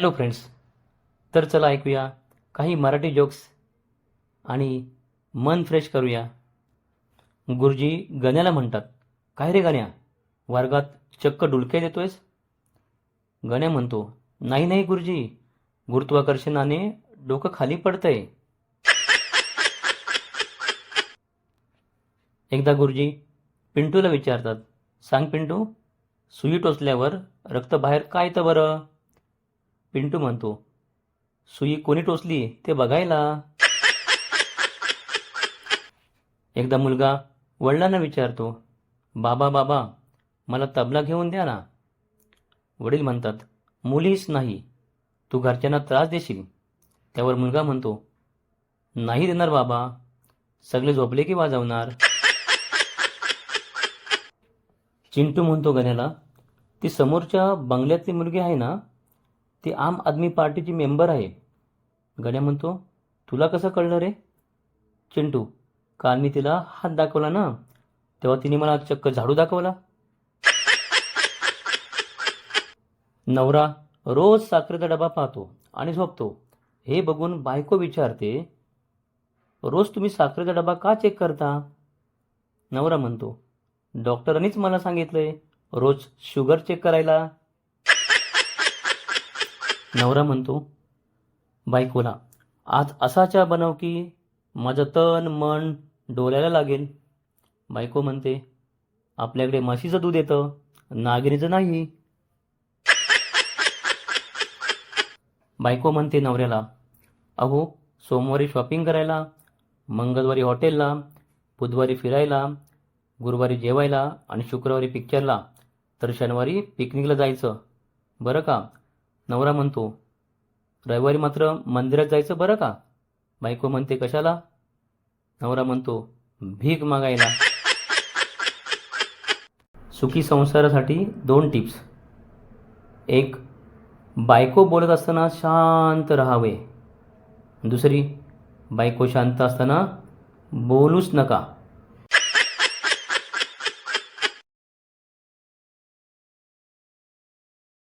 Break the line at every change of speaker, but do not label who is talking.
Hello friends तर चला ऐकूया काही मराठी जोक्स आणि मन फ्रेश करूया. गुरुजी गण्याला म्हणतात काय रे गण्या वर्गात चक्क डुलके देतोयस गण्या म्हणतो नाही नाही गुरुजी गुरुत्वाकर्षणाने डोकं खाली पडतंय. एकदा गुरुजी पिंटूला विचारतात सांग पिंटू सुई टोचल्यावर रक्त बाहेर काय तर बरं? पिंटू म्हणतो सुई कोणी टोचली ते बघायला? एकदा मुलगा वडिलांना विचारतो बाबा बाबा मला तबला घेऊन द्या ना. वडील म्हणतात मुलीच नाही तू घरच्यांना त्रास देशील. त्यावर मुलगा म्हणतो नाही देणार बाबा सगळे झोपले की वाजवणार. चिंटू म्हणतो गण्याला ती समोरच्या बंगल्यातली मुलगी आहे ना ती आम आदमी पार्टीची मेंबर आहे. गड्या म्हणतो तुला कसं कळलं रे? चिंटू काल मी तिला हात दाखवला ना तेव्हा तिने मला चक्क झाडू दाखवला. नवरा रोज साखरेचा डबा पाहतो आणि झोपतो. हे बघून बायको विचारते रोज तुम्ही साखरेचा डबा का चेक करता? नवरा म्हणतो डॉक्टरांनीच मला सांगितलंय रोज शुगर चेक करायला नवरा म्हणतो बायकोला आज असाच्या बनव की माझं तन मन डोल्याला लागेल. बायको म्हणते आपल्याकडे म्हशीचं दूध येतं नागिनीचं नाही. बायको म्हणते नवऱ्याला अहो सोमवारी शॉपिंग करायला मंगळवारी हॉटेलला बुधवारी फिरायला गुरुवारी जेवायला आणि शुक्रवारी पिक्चरला तर शनिवारी पिकनिकला जायचं. बरं का? नवरा म्हणतो रविवारी मात्र मंदिरात जायचं बरं का? बायको म्हणते कशाला? नवरा म्हणतो भीक मागायला. सुखी संसारासाठी दोन टिप्स. एक बायको बोलत असताना शांत राहावे. दुसरी बायको शांत असताना बोलूच नका.